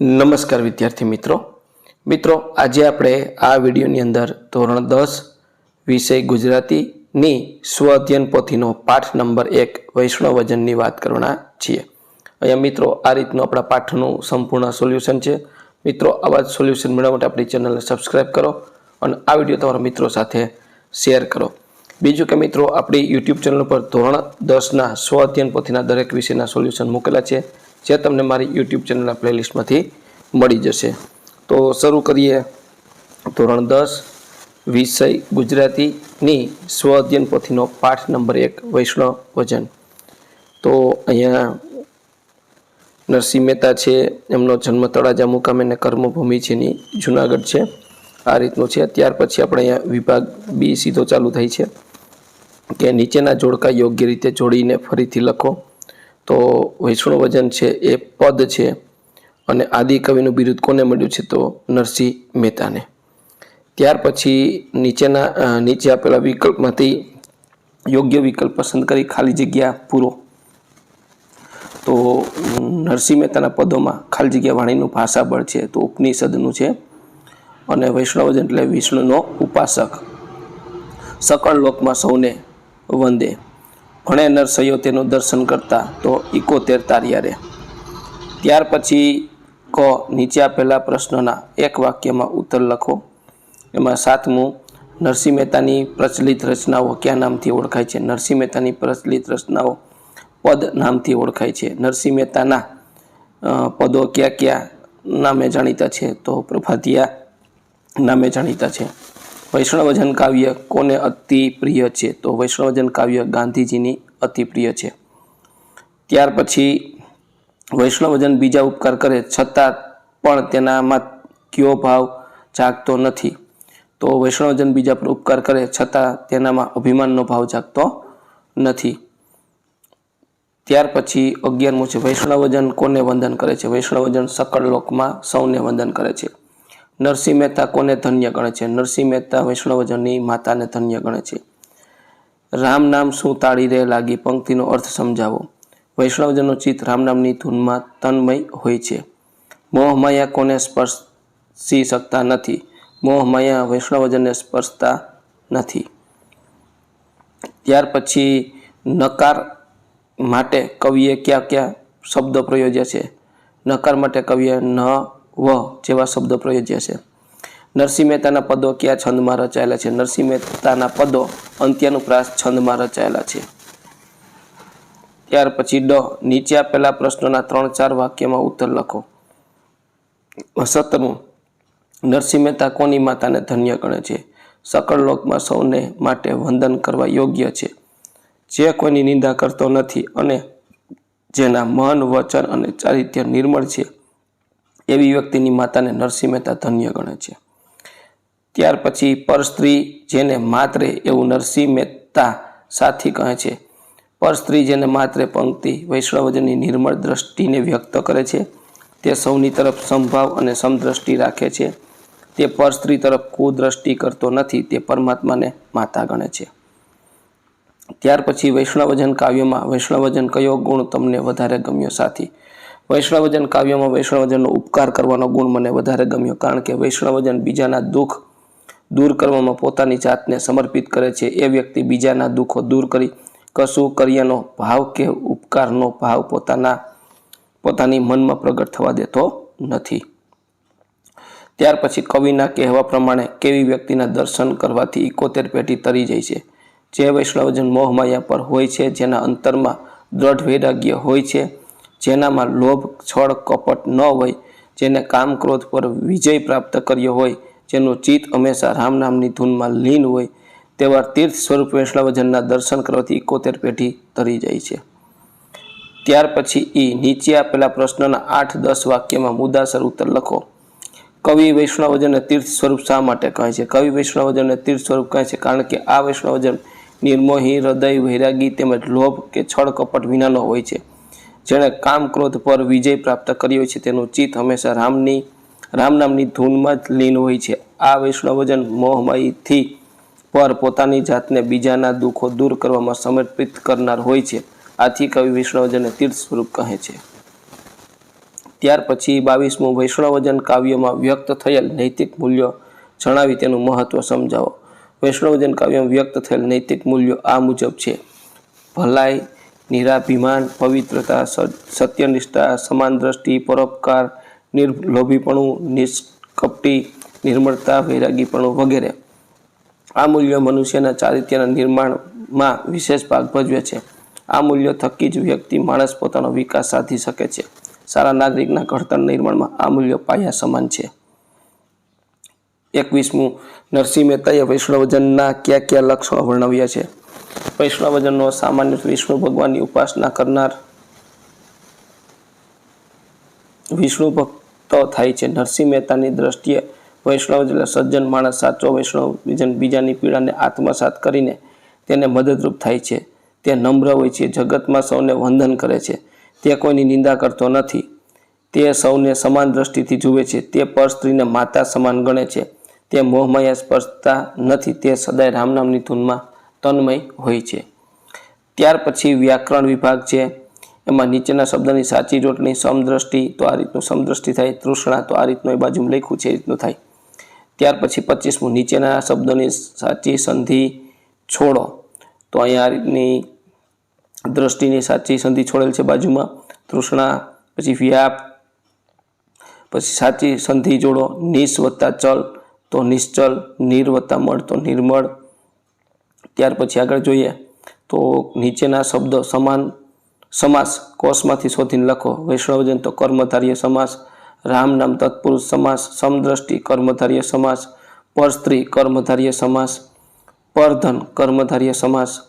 નમસ્કાર વિદ્યાર્થી મિત્રો. મિત્રો, આજે આપણે આ વિડીયોની અંદર ધોરણ દસ, વિષય ગુજરાતીની સ્વ અધ્યયન પોથીનો પાઠ નંબર એક, વૈષ્ણવ વજનની વાત કરવાના છીએ. અહીંયા મિત્રો, આ રીતનું આપણા પાઠનું સંપૂર્ણ સોલ્યુશન છે. મિત્રો, આવા જ સોલ્યુશન મેળવવા માટે આપણી ચેનલને સબસ્ક્રાઈબ કરો અને આ વીડિયો તમારા મિત્રો સાથે શેર કરો. બીજું કે મિત્રો, આપણી યુટ્યુબ ચેનલ પર ધોરણ દસના સ્વ અધ્યયન પોથીના દરેક વિષયના સોલ્યુશન મૂકેલા છે. જે તમને મારી યુટ્યુબ ચેનલના પ્લેલિસ્ટમાંથી મળી જશે. તો શરૂ કરીએ. ધોરણ દસ, વિષય ગુજરાતીની સ્વ અધ્યયન પોથીનો પાઠ નંબર એક, વૈષ્ણવ વજન. તો અહીંયા નરસિંહ મહેતા છે, એમનો જન્મ તળાજા મુકામે અને કર્મભૂમિ છે એની, જુનાગઢ છે. આ રીતનું છે. ત્યાર પછી આપણે અહીંયા વિભાગ બી સીધો ચાલુ થાય છે. કે નીચેના જોડકા યોગ્ય રીતે જોડીને ફરીથી લખો. તો વૈષ્ણવ વજન છે એ પદ છે અને આદિ કવિનું બિરુદ કોને મળ્યું છે તો નરસિંહ મહેતાને. ત્યાર પછી નીચેના નીચે આપેલા વિકલ્પમાંથી યોગ્ય વિકલ્પ પસંદ કરી ખાલી જગ્યા પૂરો. તો નરસિંહ મહેતાના પદોમાં ખાલી જગ્યા વાણીનું ભાષાબળ છે તો ઉપનિષદનું છે અને વૈષ્ણવજન એટલે વિષ્ણુનો ઉપાસક. સકળ લોકમાં સૌને વંદે. ભણે નરસૈયો તેનું દર્શન કરતા તો ઇકોતેર તારિયારે ત્યાર પછી ક નીચે આપેલા પ્રશ્નોના એક વાક્યમાં ઉત્તર લખો. એમાં સાતમું, નરસિંહ મહેતાની પ્રચલિત રચનાઓ કયા નામથી ઓળખાય છે? નરસિંહ મહેતાની પ્રચલિત રચનાઓ પદ નામથી ઓળખાય છે. નરસિંહ મહેતાના પદો કયા કયા નામે જાણીતા છે? તો પ્રભાતિયા નામે જાણીતા છે. વૈષ્ણવજન કાવ્ય કોને અતિ પ્રિય છે? તો વૈષ્ણવજન કાવ્ય ગાંધીજીની અતિ પ્રિય છે. ત્યાર પછી વૈષ્ણવજન બીજા ઉપકાર કરે છતાં પણ તેનામાં કયો ભાવ જાગતો નથી. તો વૈષ્ણવજન બીજા પર ઉપકાર કરે છતાં તેનામાં અભિમાનનો ભાવ જાગતો નથી. ત્યાર પછી અગિયારમું છે, વૈષ્ણવજન કોને વંદન કરે છે? વૈષ્ણવજન લોકમાં સૌને વંદન કરે છે. નરસિંહ મહેતા કોને ધન્ય ગણે છે? નરસિંહ મહેતા વૈષ્ણવજનની માતાને ધન્ય ગણે છે. રામ નામ શું તાળી રે લાગી? પંક્તિનો અર્થ સમજાવો. વૈષ્ણવજનનું ચિત્ત રામ નામની ધૂનમાં તન્મય હોય છે. મોહમાયા કોને સ્પર્શી શકતા નથી? મોહમાયા વૈષ્ણવજનને સ્પર્શતા નથી. ત્યાર પછી નકાર માટે કવિએ કયા કયા શબ્દો પ્રયોજ્યા છે? નકાર માટે કવિએ ન વ જેવા શબ્દો પ્રયોજ્યા છે. નરસિંહ મહેતાના પદો કયા છંદમાં રચાયેલા છે? નરસિંહ મહેતાના પદો અંત્યાનુપ્રાસ છંદમાં રચાયેલા છે. ત્યાર પછી ડ, નીચે આપેલા પ્રશ્નોના ત્રણ ચાર વાક્યમાં ઉત્તર લખો. સત્તરમું નરસિંહ મહેતા કોની માતાને ધન્ય ગણે છે? સકળ લોકમાં સૌને માટે વંદન કરવા યોગ્ય છે. જે કોઈની નિંદા કરતો નથી અને જેના મન, વચન અને ચારિત્ર્ય નિર્મળ છે એવી વ્યક્તિની માતાને નરસિંહ મહેતા ધન્ય ગણે છે. ત્યાર પછી પર સ્ત્રી જેને માત્રે એવું નરસિંહ મહેતા સાથી કહે છે. પર સ્ત્રી જેને માત્રે પંક્તિ વૈષ્ણવજનની નિર્મળ દ્રષ્ટિને વ્યક્ત કરે છે, તે સૌની તરફ સંભાવ અને સમદ્રષ્ટિ રાખે છે. તે પરસ્ત્રી તરફ કુદ્રષ્ટિ કરતો નથી, તે પરમાત્માને માતા ગણે છે. ત્યાર પછી વૈષ્ણવજન કાવ્યમાં વૈષ્ણવજન કયો ગુણ તમને વધારે ગમ્યો સાથી? વૈષ્ણવજન કાવ્યમાં વૈષ્ણવજનનો ઉપકાર કરવાનો ગુણ મને વધારે ગમ્યો કારણ કે વૈષ્ણવજન બીજાના દુઃખ દૂર કરવામાં પોતાની જાતને સમર્પિત કરે છે. એ વ્યક્તિ બીજાના દુઃખો દૂર કરી કશું કર્યાનો ભાવ કે ઉપકારનો ભાવ પોતાના પોતાની મનમાં પ્રગટ થવા દેતો નથી. ત્યાર પછી કવિના કહેવા પ્રમાણે કેવી વ્યક્તિના દર્શન કરવાથી ઇકોતેર પેટી તરી જાય છે. જે વૈષ્ણવજન મોહમાયા પર હોય છે, જેના અંતરમાં દ્રઢ વૈરાગ્ય હોય છે જેનામાં લોભ, છળ, કપટ ન હોય, જેને કામ ક્રોધ પર વિજય પ્રાપ્ત કર્યો હોય, જેનું ચિત્ત હંમેશા રામ નામની ધૂનમાં લીન હોય, તેવા તીર્થ સ્વરૂપ વૈષ્ણવજનના દર્શન કરવાથી ઇકોતેર પેઢી તરી જાય છે. ત્યાર પછી એ નીચે આપેલા પ્રશ્નના આઠ, દસ વાક્યમાં મુદ્દાસર ઉત્તર લખો. કવિ વૈષ્ણવજનને તીર્થ સ્વરૂપ શા માટે કહે છે? કવિ વૈષ્ણવજનને તીર્થ સ્વરૂપ કહે છે કારણ કે આ વૈષ્ણવજન નિર્મોહી, હૃદય, વૈરાગી તેમજ લોભ કે છળ, કપટ વિનાનો હોય છે. જેણે કામ ક્રોધ પર વિજય પ્રાપ્ત કર્યો છે, તેનું ચિત્ત હંમેશા રામની રામ નામની ધૂનમાં જ લીન હોય છે. આ વૈષ્ણવજન મોહમયથી પર પોતાની જાતને બીજાના દુઃખો દૂર કરવામાં સમર્પિત કરનાર હોય છે. આથી કવિ વૈષ્ણવજનને તીર્થ સ્વરૂપ કહે છે. ત્યાર પછી બાવીસમું વૈષ્ણવજન કાવ્યમાં વ્યક્ત થયેલ નૈતિક મૂલ્યો જણાવી તેનું મહત્વ સમજાવો. વૈષ્ણવજન કાવ્યમાં વ્યક્ત થયેલ નૈતિક મૂલ્યો આ મુજબ છે. ભલાઈ નિરાભિમાન, પવિત્રતા સત્યનિષ્ઠા, સમાન દ્રષ્ટિ, પરોપકાર, નિર્લોભીપણું, નિષ્કપટી, નિર્મળતા, વૈરાગીપણું વગેરે. આ મૂલ્યો મનુષ્યના ચારિત્ર્યના નિર્માણમાં વિશેષ ભાગ ભજવે છે. આ મૂલ્યો થકી જ વ્યક્તિ માણસ પોતાનો વિકાસ સાધી શકે છે. સારા નાગરિકના ઘડતર નિર્માણમાં આ મૂલ્યો પાયા સમાન છે. એકવીસમું, નરસિંહ મહેતાએ વૈષ્ણવજનના કયા કયા લક્ષણો વર્ણવ્યા છે? વૈષ્ણવજનનો સામાન્ય વિષ્ણુ ભગવાનની ઉપાસના કરનાર વિષ્ણુ ભક્તો થાય છે. નરસિંહ મહેતાની દ્રષ્ટિએ વૈષ્ણવ એટલે સજ્જન માણસ સાચો વૈષ્ણવ, બીજન બીજાની પીડાને આત્મસાત કરીને તેને મદદરૂપ થાય છે. તે નમ્ર હોય છે. જગતમાં સૌને વંદન કરે છે. તે કોઈની નિંદા કરતો નથી. તે સૌને સમાન દ્રષ્ટિથી જુએ છે. તે પર સ્ત્રીને માતા સમાન ગણે છે. તે મોહમાયા સ્પર્શતા નથી. તે સદાય રામનામની ધૂનમાં તન્મય હોય છે. ત્યાર પછી વ્યાકરણ વિભાગ છે. એમાં નીચેના શબ્દની સાચી જોડણી સમદ્રષ્ટિ તો આ રીતનું સમદ્રષ્ટિ થાય, તૃષ્ણા તો આ રીતનું એ બાજુમાં લખ્યું છે, એ રીતનું થાય. ત્યાર પછી પચીસમું, નીચેના શબ્દોની સાચી સંધિ છોડો. તો અહીંયા આ રીતની દ્રષ્ટિની સાચી સંધિ છોડેલ છે બાજુમાં. તૃષ્ણા, પછી વ્યાપ, પછી સાચી સંધિ જોડો, નિસ વત્તા ચલ તો નિશ્ચલ, નિર વત્તા મળ તો નિર્મળ ત્યાર પછી આગળ જોઈએ તો નીચેના શબ્દો સમાન, સમાસ કોષમાંથી શોધીને લખો. વૈષ્ણવજન તો કર્મધાર્ય સમાસ, રામ નામ તત્પુરુષ સમાસ, સમદ્રષ્ટિ કર્મધાર્ય સમાસ, પરસ્ત્રી કર્મધાર્ય સમાસ, પરધન કર્મધાર્ય સમાસ,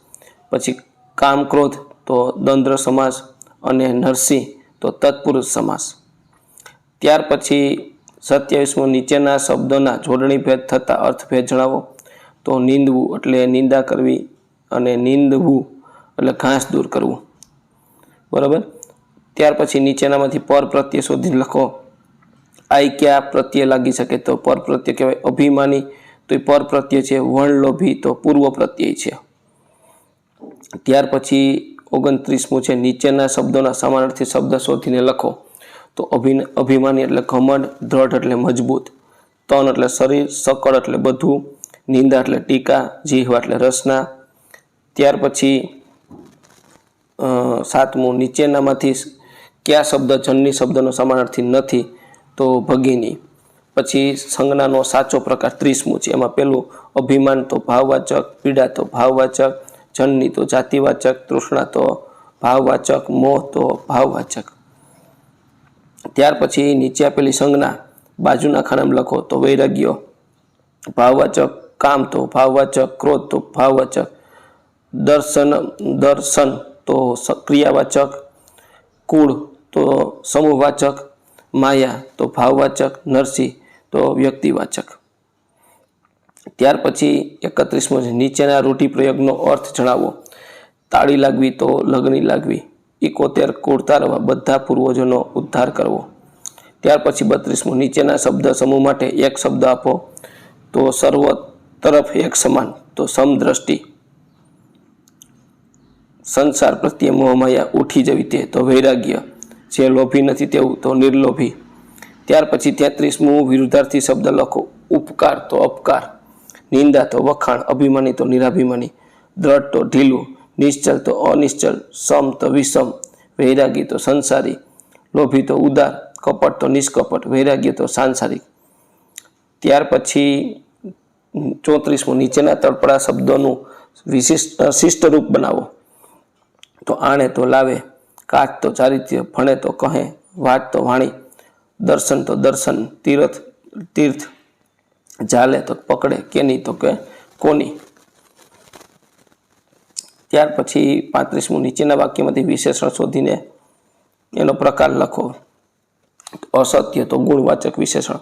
પછી કામ ક્રોધ તો દંદ્ર સમાસ અને નરસિંહ તો તત્પુરુષ સમાસ. ત્યાર પછી સત્યાવીસમો નીચેના શબ્દોના જોડણી ભેદ થતા અર્થભેદ જણાવો. તો નીંદવું એટલે નિંદા કરવી અને નીંદવું એટલે ઘાસ દૂર કરવું. બરાબર? ત્યાર પછી નીચેનામાંથી પર પ્રત્યે શોધીને લખો. આઈ ક્યાં પ્રત્યે લાગી શકે તો પર પ્રત્યય કહેવાય અભિમાની. તો એ પર પ્રત્યય છે વર્ણલોભી તો પૂર્વ પ્રત્યય છે. ત્યાર પછી ઓગણત્રીસમું છે, નીચેના શબ્દોના સમાનાર્થી શબ્દ શોધીને લખો. તો અભિન, અભિમાની એટલે ઘમંડ, દ્રઢ એટલે મજબૂત. તન એટલે શરીર, સકળ એટલે બધું. નિંદા એટલે ટીકા જીહવા એટલે રસના. ત્યાર પછી સાતમું નીચેનામાંથી કયા શબ્દ જન્ની શબ્દનો સમાનાર્થી નથી તો ભગીની. પછી સંજ્ઞાનો સાચો પ્રકાર ત્રીસમું છે. એમાં પેલું અભિમાન તો ભાવવાચક, પીડા તો ભાવવાચક, જનની તો જાતિવાચક, તૃષ્ણા તો ભાવવાચક, મોહ તો ભાવવાચક. ત્યાર પછી નીચે આપેલી સંજ્ઞા, બાજુના ખાનામાં લખો તો વૈરાગ્ય, ભાવવાચક કામ તો ભાવવાચક, ક્રોધ તો ભાવવાચક, દર્શન દર્શન તો ક્રિયાવાચક કુળ તો સમૂહવાચક, માયા તો ભાવવાચક, નરસિંહ તો વ્યક્તિવાચક. ત્યાર પછી એકત્રીસમો છે, નીચેના રૂઢિપ્રયોગનો અર્થ જણાવો. તાળી લાગવી તો લગની લાગવી. ઇકોતેર રહેવા બધા પૂર્વજોનો ઉદ્ધાર કરવો. ત્યાર પછી બત્રીસમો, નીચેના શબ્દ સમૂહ માટે એક શબ્દ આપો. તો સર્વ તરફ એક સમાન, તો સમદ્રષ્ટિ. સંસાર પ્રત્યે મોહમાયા ઉઠી જવી તે તો વૈરાગ્ય. જે લોભી નથી તેવું તો નિર્લોભી. ત્યાર પછી તેત્રીસમું વિરુદ્ધાર્થી શબ્દ લખો, ઉપકાર તો અપકાર. નિંદા તો વખાણ, અભિમાની તો નિરાભિમાની. દ્રઢ તો ઢીલું, નિશ્ચલ તો અનિશ્ચલ, સમ તો વિષમ. વૈરાગી તો સંસારી. લોભી તો ઉદાર, કપટ તો નિષ્કપટ, વૈરાગ્ય તો સાંસારિક. ત્યાર પછી ચોત્રીસમું નીચેના તળપડા શબ્દોનું વિશિષ્ટ શિષ્ટ રૂપ બનાવો. તો આણે તો લાવે, કાચ તો ચારિત્ર્ય, ભણે તો કહે વાત તો વાણી, દર્શન તો દર્શન, તીર્થ તીર્થ જાલે તો પકડે, કેની તો કે કોની. ત્યાર પછી પાંત્રીસમું નીચેના વાક્યમાંથી વિશેષણ શોધીને એનો પ્રકાર લખો. અસત્ય તો ગુણવાચક વિશેષણ,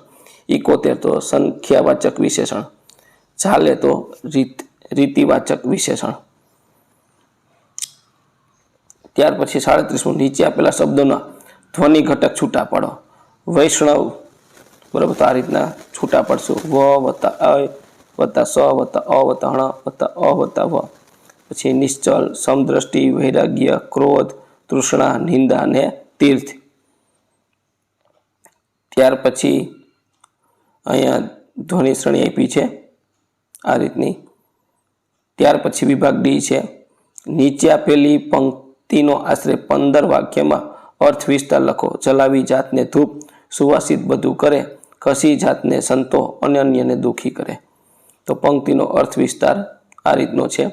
ઇકોતેર તો સંખ્યાવાચક વિશેષણ ચાલે તો રીત, રીતિવાચક વિશેષણ. ત્યાર પછી સાડત્રીસમું, નીચે આપેલા શબ્દોના ધ્વનિ ઘટક છૂટા પાડો. વૈષ્ણવ, બરાબર, તો આ રીતના છૂટા પડશું. વ વત્તા અ, વત્તા સ, વત્તા અ, વત્તા હણ વત્તા અ, વત્તા વ. પછી નિશ્ચલ, સમદ્રષ્ટિ, વૈરાગ્ય, ક્રોધ, તૃષ્ણા, નિંદા અને તીર્થ. ત્યાર પછી અહીંયા ધ્વનિ શ્રેણી આપી છે. આ રીતની. ત્યાર પછી વિભાગ ડી છે. નીચે આપેલી પંક્તિનો આશરે પંદર વાક્યમાં અર્થ વિસ્તાર લખો. ચલાવી જાતને ધૂપ, સુવાસિત બધું કરે કસી જાતને સંતો અને અન્યને દુઃખી કરે. તો પંક્તિનો અર્થ વિસ્તાર આ રીતનો છે.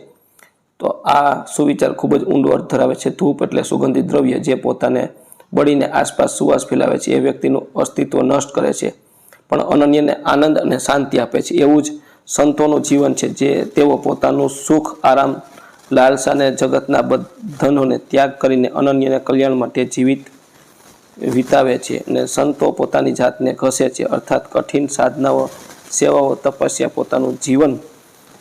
તો આ સુવિચાર ખૂબ જ ઊંડો અર્થ ધરાવે છે. ધૂપ એટલે સુગંધિત દ્રવ્ય જે પોતાને બળીને આસપાસ સુવાસ ફેલાવે છે. એ વ્યક્તિનું અસ્તિત્વ નષ્ટ કરે છે. પણ અનન્યને આનંદ અને શાંતિ આપે છે. એવું જ સંતોનું જીવન છે જે તેઓ પોતાનું સુખ, આરામ લાલસાને જગતના બંધનોને ત્યાગ કરીને અનન્યને કલ્યાણ માટે જીવિત વિતાવે છે અને સંતો પોતાની જાતને ઘસે છે. અર્થાત કઠિન સાધનાઓ, સેવાઓ, તપસ્યા પોતાનું જીવન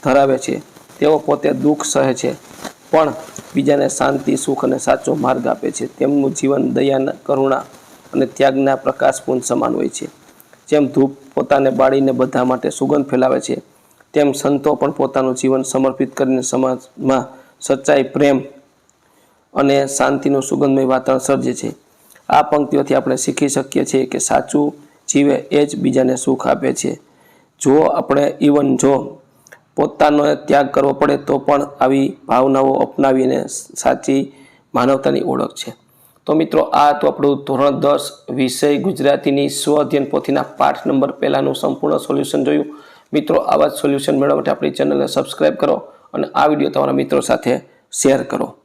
ધરાવે છે. તેઓ પોતે દુઃખ સહે છે, પણ બીજાને શાંતિ, સુખ અને સાચો માર્ગ આપે છે. તેમનું જીવન દયા, કરુણા અને ત્યાગના પ્રકાશપૂર્ણ સમાન હોય છે. જેમ ધૂપ પોતાને બાળીને બધા માટે સુગંધ ફેલાવે છે, તેમ સંતો પણ પોતાનું જીવન સમર્પિત કરીને સમાજમાં સચ્ચાઈ, પ્રેમ અને શાંતિનું સુગંધમય વાતાવરણ સર્જે છે. આ પંક્તિઓથી આપણે શીખી શકીએ છીએ કે સાચું જીવે એ જ બીજાને સુખ આપે છે. જો આપણે ઇવન જો પોતાનો ત્યાગ કરવો પડે તો પણ આવી ભાવનાઓ અપનાવીને સાચી માનવતાની ઓળખ છે. તો મિત્રો, આ તો આપણું ધોરણ દસ વિષય ગુજરાતીની સ્વ અધ્યયન પોથીના પાઠ નંબર પહેલાંનું સંપૂર્ણ સોલ્યુશન જોયું. મિત્રો, આવા જ સોલ્યુશન મેળવવા માટે આપણી ચેનલને સબસ્ક્રાઈબ કરો અને આ વીડિયો તમારા મિત્રો સાથે શેર કરો.